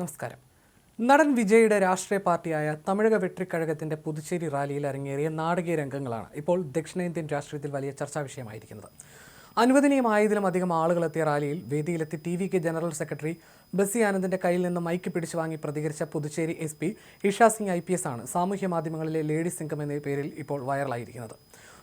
നമസ്കാരം. നടൻ വിജയുടെ രാഷ്ട്രീയ പാർട്ടിയായ തമിഴക വെട്രിക്കഴകത്തിന്റെ പുതുച്ചേരി റാലിയിൽ അരങ്ങേറിയ നാടകീയ രംഗങ്ങളാണ് ഇപ്പോൾ ദക്ഷിണേന്ത്യൻ രാഷ്ട്രീയത്തിൽ വലിയ ചർച്ചാ വിഷയമായിരിക്കുന്നത്. അനുവദനീയമായതിലും അധികം ആളുകൾ എത്തിയ റാലിയിൽ വേദിയിലെത്തി T V K general secretary Bussy ആനന്ദിന്റെ കയ്യിൽ നിന്ന് മൈക്ക് പിടിച്ചു വാങ്ങി പ്രതികരിച്ച Puducherry S P Isha Singh I P S ആണ്. സാമൂഹ്യ മാധ്യമങ്ങളിലെ ലേഡി സിംഗം എന്ന പേരിൽ ഇപ്പോൾ വൈറലായിരിക്കുന്നത്.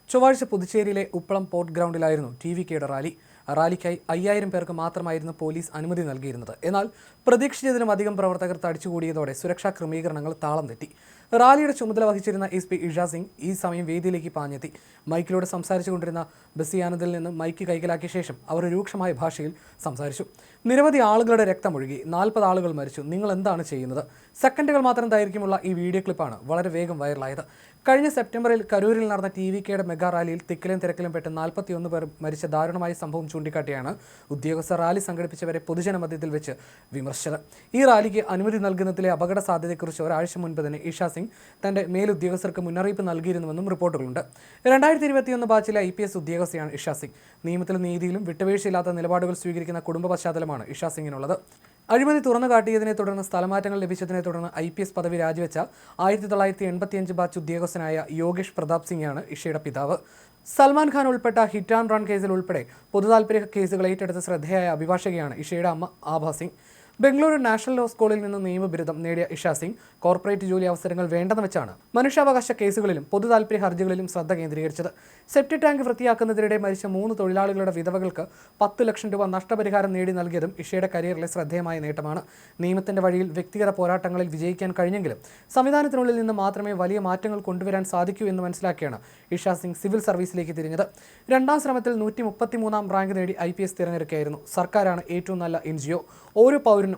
ചൊവ്വാഴ്ച പുതുച്ചേരിയിലെ ഉപ്പളം പോർട്ട് ഗ്രൗണ്ടിലായിരുന്നു ടി വി കെയുടെ റാലി. റാലിക്കായി അയ്യായിരം പേർക്ക് മാത്രമായിരുന്നു പോലീസ് അനുമതി നൽകിയിരുന്നത്. എന്നാൽ പ്രതീക്ഷിച്ചതിലും അധികം പ്രവർത്തകർ തടിച്ചുകൂടിയതോടെ സുരക്ഷാ ക്രമീകരണങ്ങൾ താളം തെറ്റി. റാലിയുടെ ചുമതല വഹിച്ചിരുന്ന എസ് പി ഇഷ സിംഗ് ഈ സമയം വേദിയിലേക്ക് പാഞ്ഞെത്തി. മൈക്കിലൂടെ സംസാരിച്ചുകൊണ്ടിരുന്ന ബസിയാനന്ദിൽ നിന്ന് മൈക്ക് കൈക്കലാക്കിയ ശേഷം അവർ രൂക്ഷമായ ഭാഷയിൽ സംസാരിച്ചു. നിരവധി ആളുകളുടെ രക്തമൊഴുകി. നാൽപ്പത് ആളുകൾ മരിച്ചു. നിങ്ങൾ എന്താണ് ചെയ്യുന്നത്? സെക്കൻഡുകൾ മാത്രം ദൈർഘ്യമുള്ള ഈ വീഡിയോ ക്ലിപ്പാണ് വളരെ വേഗം വൈറലായത്. കഴിഞ്ഞ സെപ്റ്റംബറിൽ കരൂരിൽ നടന്ന ടി വി കെയുടെ മെഗാ റാലിയിൽ തിക്കിലും തിരക്കിലും പെട്ട് നാൽപ്പത്തിയൊന്ന് പേർ മരിച്ച ദാരുണമായ സംഭവം ചൂണ്ടിക്കാട്ടിയാണ് ഉദ്യോഗസ്ഥർ റാലി സംഘടിപ്പിച്ചവരെ പൊതുജനമധ്യത്തിൽ വെച്ച് വിമർശിച്ചത് ഈ റാലിക്ക് അനുമതി നൽകുന്നതിലെ അപകട സാധ്യതയെക്കുറിച്ച് ഒരാഴ്ച മുൻപ് തന്നെ ഇഷാ സിംഗ് തന്റെ മേലുദ്യോഗസ്ഥർക്ക് മുന്നറിയിപ്പ് നൽകിയിരുന്നുവെന്നും റിപ്പോർട്ടുകളുണ്ട്. രണ്ടായിരത്തി ഇരുപത്തിയൊന്ന് ബാച്ചിലെ ഐ പി എസ് ഉദ്യോഗസ്ഥയാണ് ഇഷാ സിംഗ്. നിയമത്തിലും നീതിയിലും വിട്ടുവീഴ്ചയില്ലാത്ത നിലപാടുകൾ സ്വീകരിക്കുന്ന കുടുംബ പശ്ചാത്തലമാണ് ഇഷാ സിംഗിനുള്ളത്. അഴിമതി തുറന്നു കാട്ടിയതിനെ തുടർന്ന് സ്ഥലമാറ്റങ്ങൾ ലഭിച്ചതിനെ തുടർന്ന് ഐ പി എസ് പദവി രാജിവെച്ച ആയിരത്തി തൊള്ളായിരത്തി എൺപത്തിയഞ്ച് ബാച്ച് ഉദ്യോഗസ്ഥനായ യോഗേഷ് പ്രതാപ് സിംഗാണ് ഇഷയുടെ പിതാവ്. സൽമാൻ ഖാൻ ഉൾപ്പെട്ട ഹിറ്റ് ആൻഡ് റൺ കേസിൽ ഉൾപ്പെടെ പൊതുതാൽപര്യ കേസുകൾ ഏറ്റെടുത്ത ശ്രദ്ധേയായ അഭിഭാഷകയാണ് ഇഷയുടെ അമ്മ ആഭ സിംഗ്. ബംഗളൂരു നാഷണൽ ലോ സ്കൂളിൽ നിന്ന് നിയമബിരുദം നേടിയ ഇഷാ സിംഗ് കോർപ്പറേറ്റ് ജോലി അവസരങ്ങൾ വേണ്ടെന്ന് വെച്ചാണ് മനുഷ്യാവകാശ കേസുകളിലും പൊതു താൽപര്യ ഹർജികളിലും ശ്രദ്ധ കേന്ദ്രീകരിച്ചത്. സെപ്റ്റി ടാങ്ക് വൃത്തിയാക്കുന്നതിനിടെ മരിച്ച മൂന്ന് തൊഴിലാളികളുടെ വിധവകൾക്ക് പത്ത് ലക്ഷം രൂപ നഷ്ടപരിഹാരം നേടി നൽകിയതും ഇഷയുടെ കരിയറിലെ ശ്രദ്ധേയമായ നേട്ടമാണ്. നിയമത്തിന്റെ വഴിയിൽ വ്യക്തിഗത പോരാട്ടങ്ങളിൽ വിജയിക്കാൻ കഴിഞ്ഞെങ്കിലും സംവിധാനത്തിനുള്ളിൽ നിന്ന് മാത്രമേ വലിയ മാറ്റങ്ങൾ കൊണ്ടുവരാൻ സാധിക്കൂ എന്ന് മനസ്സിലാക്കിയാണ് ഇഷാ സിംഗ് സിവിൽ സർവീസിലേക്ക് തിരിഞ്ഞത്. രണ്ടാം ശ്രമത്തിൽ നൂറ്റി മുപ്പത്തിമൂന്നാം റാങ്ക് നേടി ഐ പി എസ് തിരഞ്ഞെടുക്കുകയായിരുന്നു സർക്കാരാണ് ഏറ്റവും നല്ല എൻ ജി ഒ. ഓരോ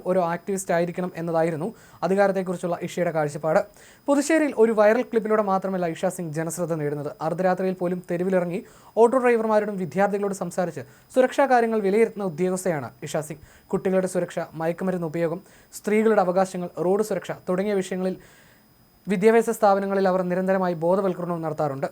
ഒരു ആക്ടിവിസ്റ്റ് ആയിരിക്കണം എന്നതായിരുന്നു അധികാരത്തെക്കുറിച്ചുള്ള ഇഷയുടെ കാഴ്ചപ്പാട്. പുതുശ്ശേരിയിൽ ഒരു വൈറൽ ക്ലിപ്പിലൂടെ മാത്രമല്ല ഇഷ സിംഗ് ജനശ്രദ്ധ നേടുന്നത്. അർദ്ധരാത്രിയിൽ പോലും തെരുവിലിറങ്ങി ഓട്ടോ ഡ്രൈവർമാരോടും വിദ്യാർത്ഥികളോടും സംസാരിച്ച് സുരക്ഷാ കാര്യങ്ങൾ വിലയിരുത്തുന്ന ഉദ്യോഗസ്ഥയാണ് ഇഷ സിംഗ്. കുട്ടികളുടെ സുരക്ഷ മയക്കുമരുന്ന് ഉപയോഗം സ്ത്രീകളുടെ അവകാശങ്ങൾ റോഡ് സുരക്ഷ തുടങ്ങിയ വിഷയങ്ങളിൽ വിദ്യാഭ്യാസ സ്ഥാപനങ്ങളിൽ അവർ നിരന്തരമായി ബോധവൽക്കരണവും നടത്താറുണ്ട്.